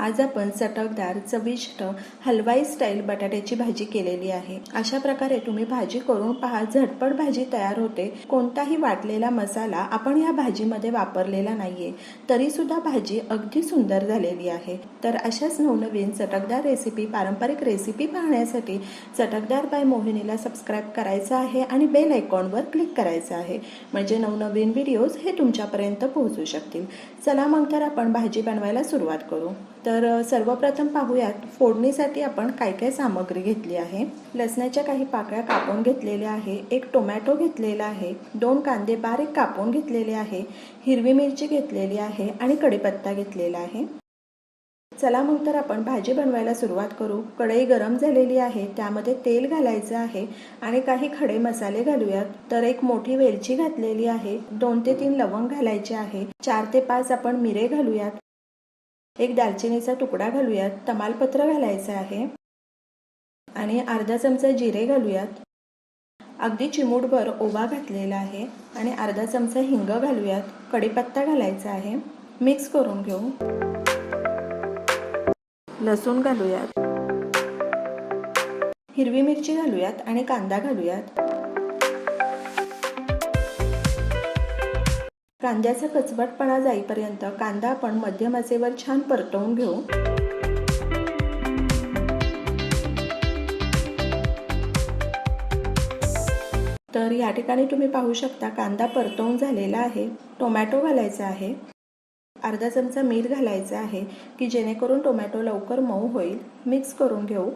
आज आपण चटकदार चविष्ट हलवाई स्टाईल बटाट्याची भाजी केलेली आहे. अशा प्रकारे तुम्ही भाजी करून पहा झटपट भाजी तयार होते. कोणताही वाटलेला मसाला आपण या भाजीमध्ये वापरलेला नाहीये. तरी सुद्धा भाजी अगदी सुंदर झालेली आहे. तर अशाच नवनवीन चटकदार रेसिपी पारंपरिक रेसिपी पाहण्यासाठी चटकदार बाय मोहिनीला सबस्क्राईब करायचं आहे आणि बेल आयकॉनवर क्लिक करायचं आहे. म्हणजे नवनवीन व्हिडिओज हे तुमच्यापर्यंत पोहोचू शकतील. चला मग तर आपण भाजी बनवायला सुरुवात करू. तर सर्वप्रथम पाहूयात फोडणीसाठी आपण काय काय सामग्री घेतली आहे? लसणाच्या काही पाकळ्या कापून घेतलेल्या आहे एक टोमॅटो घेतलेला आहे दोन कांदे बारीक कापून घेतलेले आहे हिरवी मिरची घेतलेली आहे आणि कढीपत्ता घेतलेला आहे. चला मग तर आपण भाजी बनवायला सुरुवात करू. कढई गरम झालेली आहे त्यामध्ये तेल घालायचं आहे आणि काही खडे मसाले घालूयात. तर एक मोठी वेलची घातलेली आहे दोन ते तीन लवंग घालायचे आहे चार ते पाच आपण मिरे घालूयात. एक दालचिनीचा तुकडा घालूयात तमालपत्र घालायचं आहे आणि अर्धा चमचा जिरे घालूयात. अगदी चिमूटभर ओवा घातलेला आहे आणि अर्धा चमचा हिंग घालूयात कढीपत्ता घालायचा आहे. मिक्स करून घेऊ. लसूण घालूयात. हिरवी मिरची घालूयात आणि कांदा घालूयात. कांद्याचा कचवटपणा जाईपर्यंत कांदा आपण मध्यम आचेवर छान परतवून घेऊ. तर या ठिकाणी तुम्ही पाहू शकता कांदा परतवून झालेला आहे. टोमॅटो घालायचा आहे. अर्धा चमचा मीठ घालायचं आहे की जेणेकरून टोमॅटो लवकर मऊ होईल. मिक्स करून घेऊ.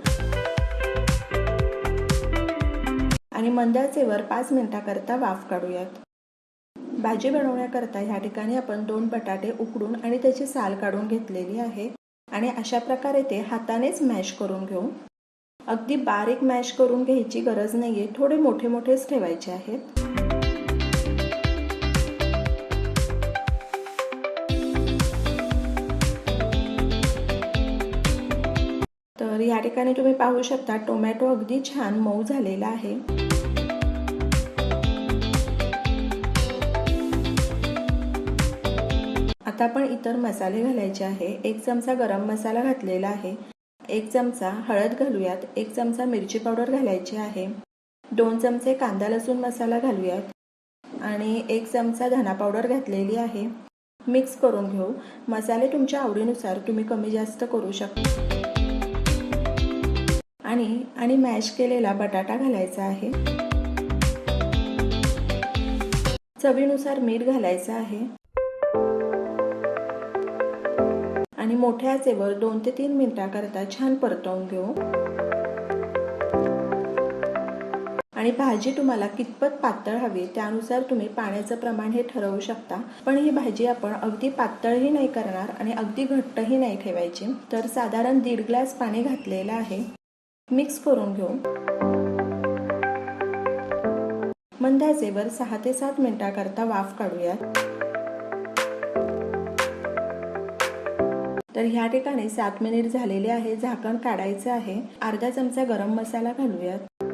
आणि मंदाचेवर पाच मिनिटाकरता वाफ काढूयात. भाजी बनवण्याकरता ह्या ठिकाणी आपण दोन बटाटे उकडून आणि त्याची साल काढून घेतलेली आहे. आणि अशा प्रकारे ते हातानेच मॅश करून घेऊ. अगदी बारीक मॅश करून घ्यायची गरज नाहीये. थोडे मोठे मोठेच ठेवायचे आहेत. तर या ठिकाणी तुम्ही पाहू शकता टोमॅटो अगदी छान मऊ झालेला आहे. आता आपण इतर मसाले घालायचे आहे. एक चमचा गरम मसाला घातलेला आहे. एक चमचा हळद घालूयात. एक चमचा मिरची पावडर घालायची आहे. दोन चमचे कांदा लसूण मसाला घालूयात. आणि एक चमचा धना पावडर घातलेली आहे. मिक्स करून घेऊ. मसाले तुमच्या आवडीनुसार तुम्ही कमी जास्त करू शकता आणि आणि मॅश केलेला बटाटा घालायचा आहे. चवीनुसार मीठ घालायचं आहे. आणि मोठ्या आचेवर दोन ते तीन मिनिटाकरता छान परतवून घेऊ. आणि भाजी तुम्हाला कितपत पातळ हवी त्यानुसार तुम्ही पाण्याचं प्रमाण हे ठरवू शकता. पण ही भाजी आपण अगदी पातळही नाही करणार आणि अगदी घट्टही नाही ठेवायची. तर साधारण दीड ग्लास पाणी घातलेलं आहे. मिक्स करून घेऊ. मंदाचेवर सहा ते सात मिनिटाकरता वाफ काढूयात. तर ह्या ठिकाणी सात मिनिट झालेले आहे झाकण काढायचं आहे. अर्धा चमचा गरम मसाला घालूयात.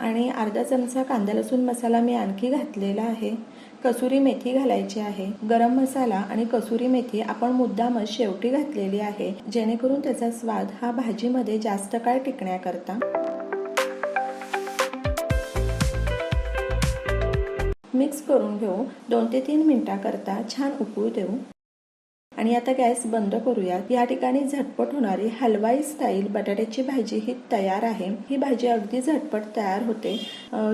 आणि अर्धा चमचा कांदा लसूण मसाला मी आणखी घातलेला आहे. कसुरी मेथी घालायची आहे. गरम मसाला आणि कसुरी मेथी आपण मुद्दामच शेवटी घातलेली आहे. जेणेकरून त्याचा स्वाद हा भाजीमध्ये जास्त काळ टिकण्याकरता. मिक्स करून घेऊ. दोन ते तीन मिनिटाकरता छान उकळू देऊ. आणि आता गॅस बंद करूयात. या ठिकाणी झटपट होणारी हलवाई स्टाईल बटाट्याची भाजी ही तयार आहे. ही भाजी अगदी झटपट तयार होते.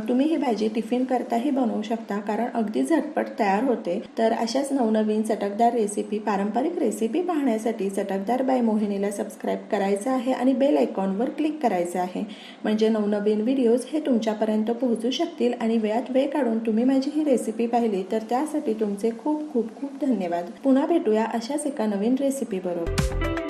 तुम्ही ही भाजी टिफिन करताही बनवू शकता कारण अगदी झटपट तयार होते. तर अशाच नवनवीन चटकदार रेसिपी पारंपरिक रेसिपी पाहण्यासाठी चटकदार बाय मोहिनीला सबस्क्राईब करायचं आहे आणि बेल आयकॉनवर क्लिक करायचं आहे. म्हणजे नवनवीन व्हिडिओज हे तुमच्यापर्यंत पोहोचू शकतील आणि वेळात वेळ काढून तुम्ही माझी ही रेसिपी पाहिली तर त्यासाठी तुमचे खूप खूप खूप धन्यवाद. पुन्हा भेटूया अशा अशाच एका नवीन रेसिपी बरोबर